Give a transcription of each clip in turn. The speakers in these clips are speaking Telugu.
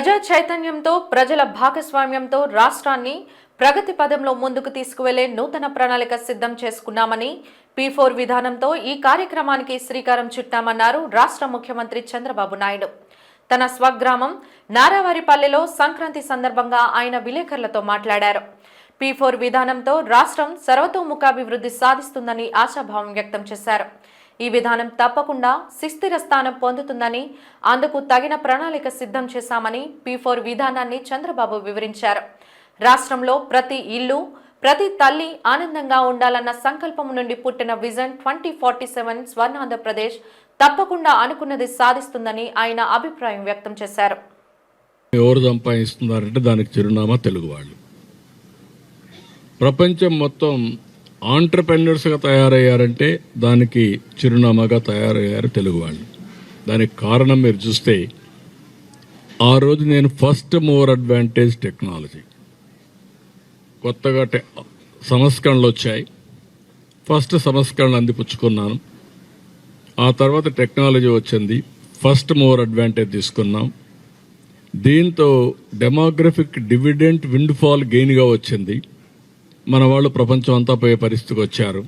ప్రజా చైతన్యంతో ప్రజల భాగస్వామ్యంతో రాష్ట్రాన్ని ప్రగతి పదంలో ముందుకు తీసుకువెళ్ళే నూతన ప్రణాళిక సిద్ధం చేసుకున్నామని పీ ఫోర్ విధానంతో ఈ కార్యక్రమానికి శ్రీకారం చుట్టామన్నారు రాష్ట్ర ముఖ్యమంత్రి చంద్రబాబు నాయుడు. తన స్వగ్రామం నారావారిపల్లెలో సంక్రాంతి సందర్భంగా ఆయన విలేకరులతో మాట్లాడారు. పీ ఫోర్ విధానంతో రాష్ట్రం సర్వతోముఖాభివృద్ధి సాధిస్తుందని ఆశాభావం వ్యక్తం చేశారు. ఈ విధానం తప్పకుండా సుస్థిర స్థానం పొందుతుందని అందుకు తగిన ప్రణాళిక సిద్ధం చేశామని పీ ఫోర్ విధానాన్ని చంద్రబాబు వివరించారు. రాష్ట్రంలో ప్రతి ఇల్లు ప్రతి తల్లి ఆనందంగా ఉండాలన్న సంకల్పం నుండి పుట్టిన vision twenty forty seven Swarnandhra Pradesh తప్పకుండా అనుకున్నది సాధిస్తుందని ఆయన అభిప్రాయం వ్యక్తం చేశారు. ఎవరు సంపాదిస్తున్నారంటే దానికి చిరునామా తెలుగు వాళ్ళు. ప్రపంచం మొత్తం ఆంటర్ప్రెన్యూర్స్గా తయారయ్యారంటే దానికి చిరునామాగా తయారయ్యారు తెలుగు వాళ్ళు. దానికి కారణం మీరు చూస్తే ఆ రోజు నేను ఫస్ట్ మోర్ అడ్వాంటేజ్ టెక్నాలజీ. కొత్తగా టె సంస్కరణలు వచ్చాయి. ఫస్ట్ సంస్కరణలు అందిపుచ్చుకున్నాను. ఆ తర్వాత టెక్నాలజీ వచ్చింది. ఫస్ట్ మోర్ అడ్వాంటేజ్ తీసుకున్నాం. దీంతో డెమోగ్రఫిక్ డివిడెంట్ విండ్ ఫాల్ గెయిన్గా వచ్చింది. మన వాళ్ళు ప్రపంచం అంతా పోయే పరిస్థితికి వచ్చారు.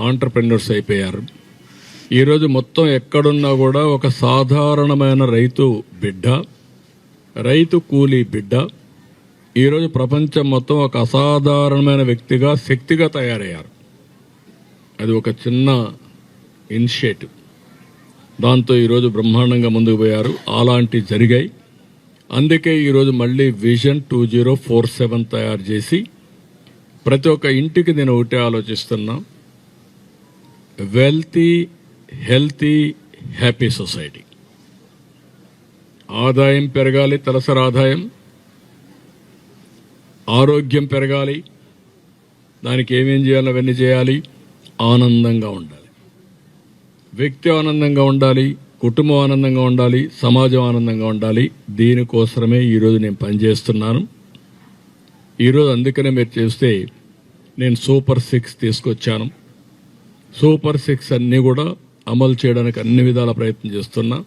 ఆంటర్ప్రెన్యూర్స్ అయిపోయారు. ఈరోజు మొత్తం ఎక్కడున్నా కూడా ఒక సాధారణమైన రైతు బిడ్డ రైతు కూలీ బిడ్డ ఈరోజు ప్రపంచం మొత్తం ఒక అసాధారణమైన వ్యక్తిగా శక్తిగా తయారయ్యారు. అది ఒక చిన్న ఇనిషియేటివ్. దాంతో ఈరోజు బ్రహ్మాండంగా ముందుకు పోయారు. అలాంటి జరిగాయి. అందుకే ఈరోజు మళ్ళీ vision two zero four seven తయారు చేసి ప్రతి ఒక్క ఇంటికి నేను ఒకటే ఆలోచిస్తున్నా. వెల్తీ హెల్తీ హ్యాపీ సొసైటీ ఆదాయం పెరగాలి తలసరి ఆదాయం. ఆరోగ్యం పెరగాలి. దానికి ఏమేం చేయాలో అవన్నీ చేయాలి. ఆనందంగా ఉండాలి. వ్యక్తి ఆనందంగా ఉండాలి కుటుంబం ఆనందంగా ఉండాలి సమాజం ఆనందంగా ఉండాలి. దీనికోసమే ఈరోజు నేను పనిచేస్తున్నాను. ఈరోజు అందుకనే మీరు చేస్తే నేను సూపర్ సిక్స్ తీసుకొచ్చాను. సూపర్ సిక్స్ అన్నీ కూడా అమలు చేయడానికి అన్ని విధాల ప్రయత్నం చేస్తున్నా.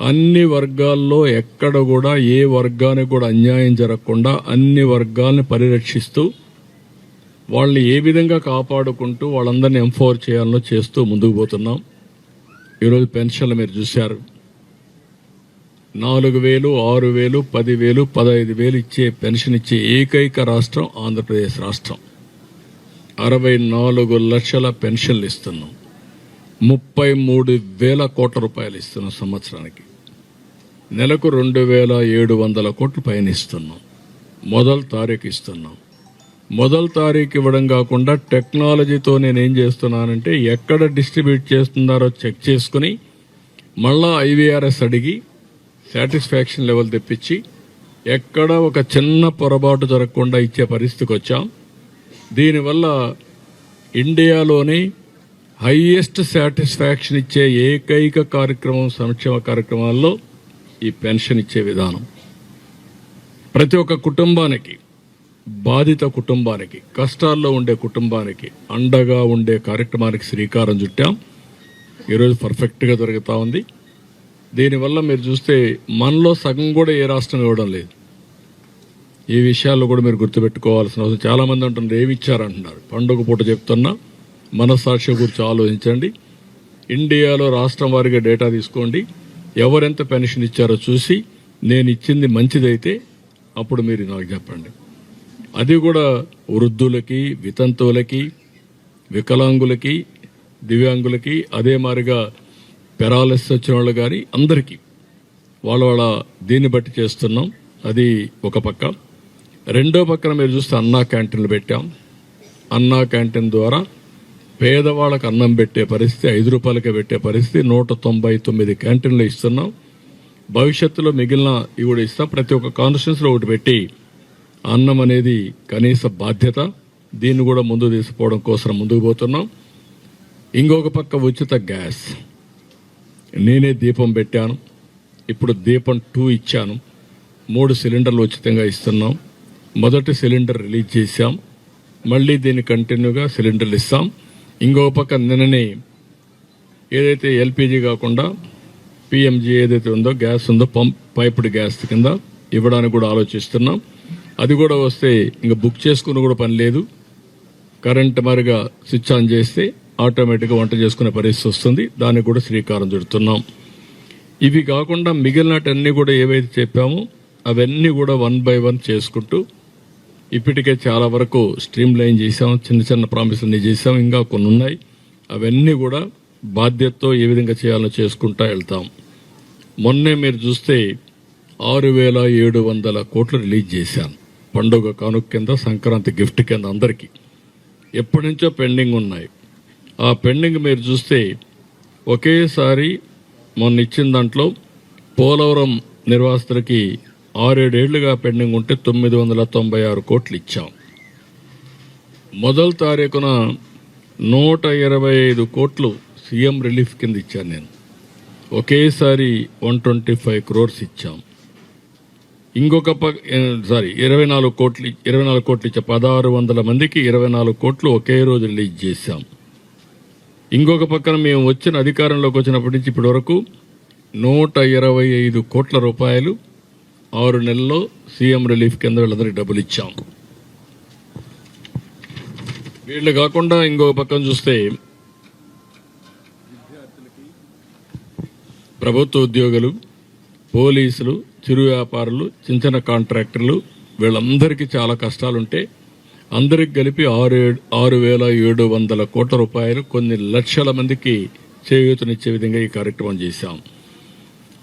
అన్ని వర్గాల్లో ఎక్కడ కూడా ఏ వర్గానికి కూడా అన్యాయం జరగకుండా అన్ని వర్గాల్ని పరిరక్షిస్తూ వాళ్ళని ఏ విధంగా కాపాడుకుంటూ వాళ్ళందరినీ ఎంఫోర్ చేయాలనో చేస్తూ ముందుకు పోతున్నాం. ఈరోజు పెన్షన్లు మీరు చూశారు. నాలుగు వేలు ఆరు వేలు పదివేలు పదహైదు వేలు ఇచ్చే పెన్షన్ ఇచ్చే ఏకైక రాష్ట్రం ఆంధ్రప్రదేశ్ రాష్ట్రం. అరవై నాలుగు లక్షల పెన్షన్లు ఇస్తున్నాం. ముప్పై మూడు వేల కోట్ల రూపాయలు ఇస్తున్నాం సంవత్సరానికి. నెలకు రెండు వేల ఏడు వందల కోట్లు పైన ఇస్తున్నాం. మొదటి తారీఖు ఇస్తున్నాం. మొదటి తారీఖు ఇవ్వడం కాకుండా టెక్నాలజీతో నేను ఏం చేస్తున్నానంటే ఎక్కడ డిస్ట్రిబ్యూట్ చేస్తున్నారో చెక్ చేసుకుని మళ్ళా ఐవీఆర్ఎస్ అడిగి సాటిస్ఫాక్షన్ లెవెల్ తెప్పించి ఎక్కడ ఒక చిన్న పొరపాటు జరగకుండా ఇచ్చే పరిస్థితికి వచ్చాం. దీనివల్ల ఇండియాలోని హైయెస్ట్ సాటిస్ఫాక్షన్ ఇచ్చే ఏకైక కార్యక్రమం సంక్షేమ కార్యక్రమాల్లో ఈ పెన్షన్ ఇచ్చే విధానం. ప్రతి ఒక్క కుటుంబానికి బాధిత కుటుంబానికి కష్టాల్లో ఉండే కుటుంబానికి అండగా ఉండే కార్యక్రమానికి శ్రీకారం చుట్టాం. ఈరోజు పర్ఫెక్ట్గా దొరుకుతూ ఉంది. దీనివల్ల మీరు చూస్తే మనలో సగం కూడా ఏ రాష్ట్రం ఇవ్వడం లేదు. ఈ విషయాల్లో కూడా మీరు గుర్తుపెట్టుకోవాల్సిన అవసరం. చాలామంది అంటున్నారు ఏమి ఇచ్చారంటున్నారు పండుగ పూట చెప్తున్నా మనస్సాక్షి గురించి ఆలోచించండి. ఇండియాలో రాష్ట్రం వారిగా డేటా తీసుకోండి. ఎవరెంత పెన్షన్ ఇచ్చారో చూసి నేను ఇచ్చింది మంచిదైతే అప్పుడు మీరు నాకు చెప్పండి. అది కూడా వృద్ధులకి వితంతువులకి వికలాంగులకి దివ్యాంగులకి అదే మాదిరిగా పెరాలసిస్ వచ్చిన వాళ్ళు కానీ అందరికీ వాళ్ళ వాళ్ళ దీన్ని బట్టి చేస్తున్నాం. అది ఒక పక్క. రెండో పక్కన మీరు చూస్తే అన్నా క్యాంటీన్లు పెట్టాం. అన్నా క్యాంటీన్ ద్వారా పేదవాళ్ళకు అన్నం పెట్టే పరిస్థితి ఐదు రూపాయలకే పెట్టే పరిస్థితి నూట తొంభై తొమ్మిది క్యాంటీన్లు ఇస్తున్నాం. భవిష్యత్తులో మిగిలిన ఇవి కూడా ఇస్తాం. ప్రతి ఒక్క కాన్స్టిట్యూన్స్లో ఒకటి పెట్టి అన్నం అనేది కనీస బాధ్యత. దీన్ని కూడా ముందు తీసుకోవడం కోసం ముందుకు పోతున్నాం. ఇంకొక పక్క ఉచిత గ్యాస్. నేనే దీపం పెట్టాను. ఇప్పుడు దీపం టూ ఇచ్చాను. మూడు సిలిండర్లు ఉచితంగా ఇస్తున్నాం. మొదటి సిలిండర్ రిలీజ్ చేశాం. మళ్ళీ దీన్ని కంటిన్యూగా సిలిండర్లు ఇస్తాం. ఇంకో పక్క నిన్ననే ఏదైతే ఎల్పిజి కాకుండా పిఎంజీ ఏదైతే ఉందో గ్యాస్ ఉందో పంప్ పైప్డ్ గ్యాస్ కింద ఇవ్వడానికి కూడా ఆలోచిస్తున్నాం. అది కూడా వస్తే ఇంకా బుక్ చేసుకుని కూడా పని లేదు. కరెంట్ మరిగా స్విచ్ ఆన్ చేస్తే ఆటోమేటిక్గా వంట చేసుకునే పరిస్థితి వస్తుంది. దానికి కూడా శ్రీకారం చుడుతున్నాం. ఇవి కాకుండా మిగిలినటన్నీ కూడా ఏవైతే చెప్పామో అవన్నీ కూడా వన్ బై వన్ చేసుకుంటూ ఇప్పటికే చాలా వరకు స్ట్రీమ్ లైన్ చేసాం చిన్న చిన్న ప్రామిసులు చేసాం ఇంకా కొన్ని ఉన్నాయి అవన్నీ కూడా బాధ్యతతో ఏ విధంగా చేయాలో చేసుకుంటా వెళ్తాం. మొన్నే మీరు చూస్తే ఆరు వేల ఏడు వందల కోట్లు రిలీజ్ చేశాను. పండుగ కానుక కింద సంక్రాంతి గిఫ్ట్ కింద అందరికీ. ఎప్పటి నుంచో పెండింగ్ ఉన్నాయి. ఆ పెండింగ్ మీరు చూస్తే ఒకేసారి మొన్న ఇచ్చిన దాంట్లో పోలవరం నిర్వాసితులకి ఆరేడేళ్ళుగా పెండింగ్ ఉంటే తొమ్మిది వందల తొంభై ఆరు కోట్లు ఇచ్చాం మొదటి తారీఖున నూట ఇరవై ఐదు కోట్లు సీఎం రిలీఫ్ కింద ఇచ్చాను నేను. ఒకేసారి వన్ ట్వంటీ ఫైవ్ క్రోర్స్ ఇచ్చాం. ఇంకొక ప సారీ ఇరవై నాలుగు కోట్లు ఇరవై నాలుగు కోట్లు ఇచ్చా పదహారు వందల మందికి ఇరవై నాలుగు కోట్లు ఒకే రోజు రిలీజ్ చేశాం. ఇంకొక పక్కన మేము వచ్చిన అధికారంలోకి వచ్చినప్పటి నుంచి ఇప్పటి వరకు నూట ఇరవై ఐదు కోట్ల రూపాయలు ఆరు నెలల్లో సీఎం రిలీఫ్ కింద వీళ్ళందరికీ డబ్బులు ఇచ్చాం. వీళ్ళు కాకుండా ఇంకొక పక్కన చూస్తే ప్రభుత్వ ఉద్యోగులు పోలీసులు చిరు వ్యాపారులు చిన్న చిన్న కాంట్రాక్టర్లు వీళ్ళందరికీ చాలా కష్టాలుంటే అందరికి కలిపి ఆరు ఏడు- ఆరు వేల ఏడు వందల కోట్ల రూపాయలు కొన్ని లక్షల మందికి చేయూతనిచ్చే విధంగా ఈ కార్యక్రమం చేశాం.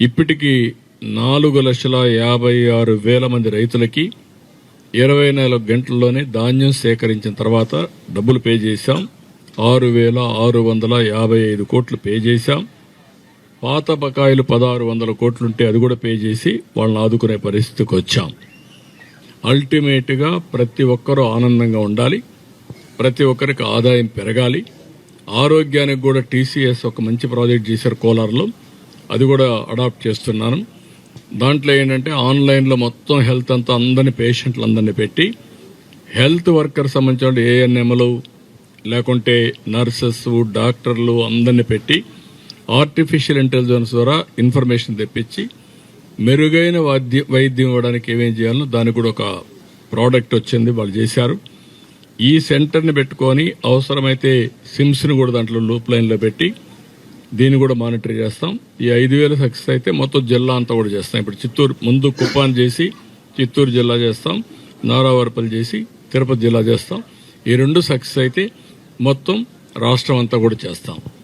ఇప్పటికీ నాలుగు లక్షల యాభై ఆరు వేల మంది రైతులకి ఇరవై నాలుగు గంటల్లోనే ధాన్యం సేకరించిన తర్వాత డబ్బులు పే చేశాం. ఆరు వేల ఆరు వందల యాభై ఐదు కోట్లు పే చేశాం. పాత బకాయిలు పదహారు వందల కోట్లుంటే అది కూడా పే చేసి వాళ్ళని ఆదుకునే పరిస్థితికి వచ్చాం. అల్టిమేట్గా ప్రతి ఒక్కరూ ఆనందంగా ఉండాలి. ప్రతి ఒక్కరికి ఆదాయం పెరగాలి. ఆరోగ్యానికి కూడా టీసీఎస్ ఒక మంచి ప్రాజెక్ట్ చేశారు కోలార్లో. అది కూడా అడాప్ట్ చేస్తున్నాను. దాంట్లో ఏంటంటే ఆన్లైన్లో మొత్తం హెల్త్ అంతా అందరిని పేషెంట్లు అందరినీ పెట్టి హెల్త్ వర్కర్ సంబంధించిన ఏఎన్ఎంలు లేకుంటే నర్సెస్ డాక్టర్లు అందరిని పెట్టి ఆర్టిఫిషియల్ ఇంటెలిజెన్స్ ద్వారా ఇన్ఫర్మేషన్ తెప్పించి మెరుగైన వాద్య వైద్యం ఇవ్వడానికి ఏమేం చేయాలో దానికి కూడా ఒక ప్రోడక్ట్ వచ్చింది వాళ్ళు చేశారు. ఈ సెంటర్ని పెట్టుకొని అవసరమైతే సిమ్స్ని కూడా దాంట్లో లూప్ లైన్లో పెట్టి దీన్ని కూడా మానిటర్ చేస్తాం. ఈ ఐదు వేల సక్సెస్ అయితే మొత్తం జిల్లా అంతా కూడా చేస్తాం. ఇప్పుడు చిత్తూరు ముందు కుప్పాన్ చేసి చిత్తూరు జిల్లా చేస్తాం. నారావరపల్లి చేసి తిరుపతి జిల్లా చేస్తాం. ఈ రెండు సక్సెస్ అయితే మొత్తం రాష్ట్రం అంతా కూడా చేస్తాం.